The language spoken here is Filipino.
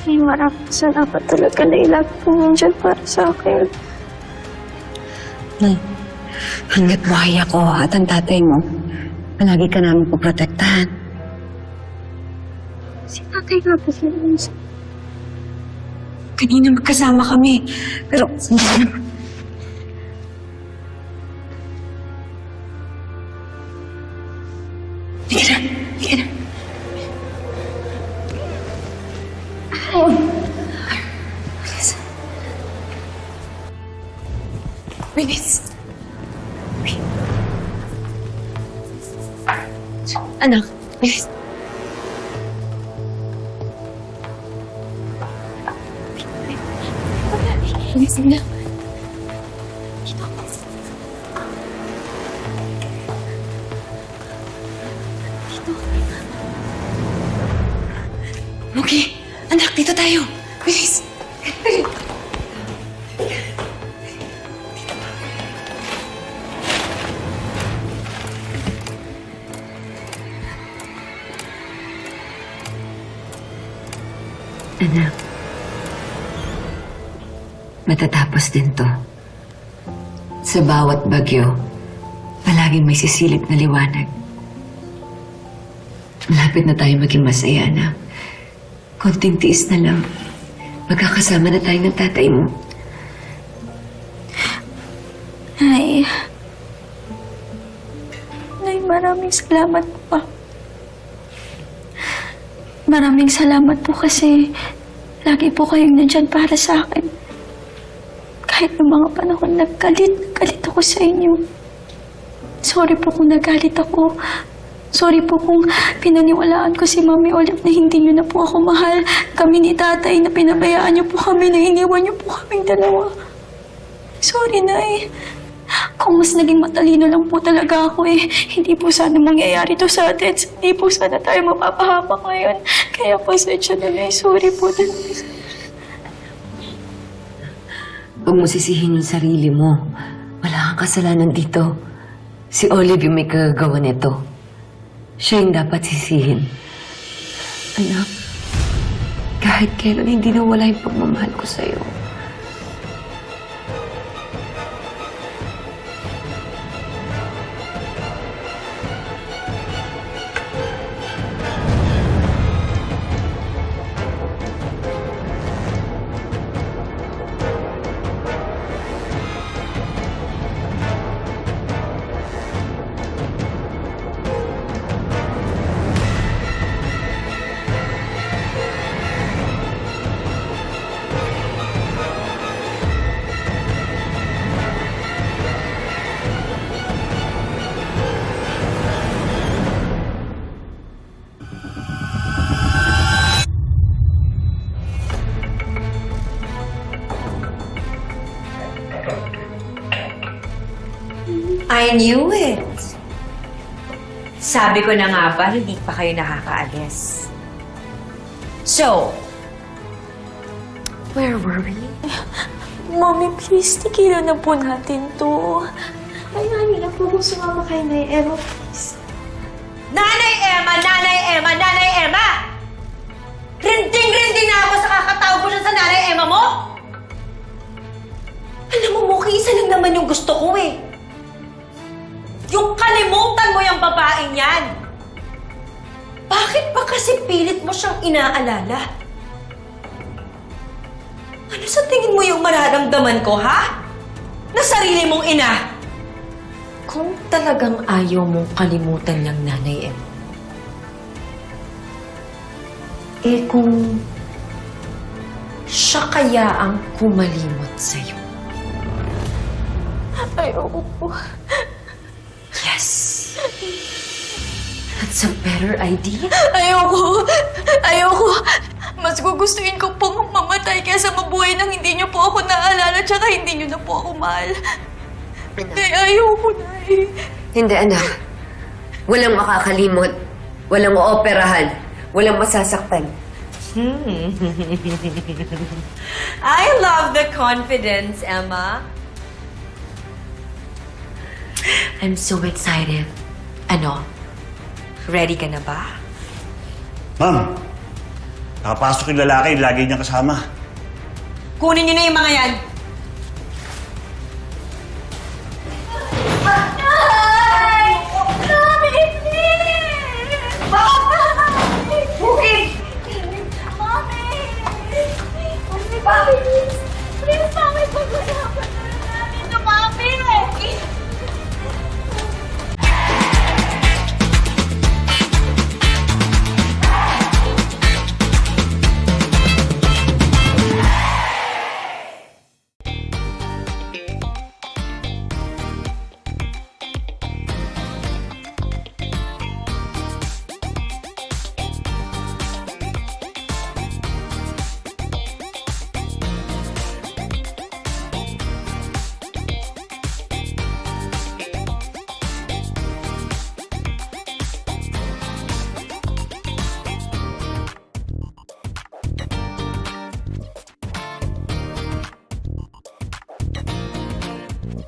Ay, maraming salamat talaga na po dyan para sa akin. Nay, hanggat buhay ako at ang tatay mo, palagi ka namin poprotektahan. Si tatay nga po sila. Kanina magkasama kami. Pero, hindi na. Anak, bilis. Bilis na. Anak, matatapos din to. Sa bawat bagyo, palaging may sisilip na liwanag. Malapit na tayo maging masaya, anak. Konting tiis na lang. Magkakasama na tayo ng tatay mo. Nay. Nay, maraming salamat po. Maraming salamat po kasi lagi po kayong nandyan para sa akin. Kahit ng mga panahon naggalit, galit ako sa inyo. Sorry po kung nagalit ako. Sorry po kung pinaniwalaan ko si Mami Olive na hindi niyo na po ako mahal. Kami ni tatay na pinabayaan niyo po kami, na iniwan niyo po kaming dalawa. Sorry, Nay. Kung mas naging matalino lang po talaga ako eh, hindi po sana mangyayari to sa atin. Hindi po sana tayo mapapahamak ngayon. Kaya pasensya na, Nay. Sorry po. Huwag mo sisihin yung sarili mo. Wala kang kasalanan dito. Si Olive yung may kagagawa nito. Siya yung dapat sisihin. Anak, kahit kailan hindi na wala yung pagmamahal ko sa'yo. I knew it. Sabi ko na nga ba, hindi pa kayo nakakaalis. So, where were we? Mommy, please, tigilan na po natin to. Ay, Nani, na po kung sumama kay Nay Emma, please. Nanay Emma! Nanay Emma! Nanay Emma! Rinding-rinding na ako sa kakatawag yung babaeng yan. Bakit ba kasi pilit mo siyang inaalala? Ano sa tingin mo yung mararamdaman ko, ha? Na sarili mong ina? Kung talagang ayaw mong kalimutan ng nanay Em, eh kung siya kaya ang kumalimot sa'yo. Ayoko po. That's a better idea. Ayoko. Ayoko. Mas gugustuhin ko pong mamatay kaysa mabuhay nang hindi niyo po ako naalala tsaka hindi niyo na po ako mahal. Nay, ayoko na eh. Hindi, anak. Walang makakalimot. Walang ooperahan. Walang masasaktan. I love the confidence, Emma. I'm so excited. Ano? Ready ka na ba? Ma'am, Nakapasok yung lalaki, lagi niyang kasama. Kunin niyo na yung mga yan.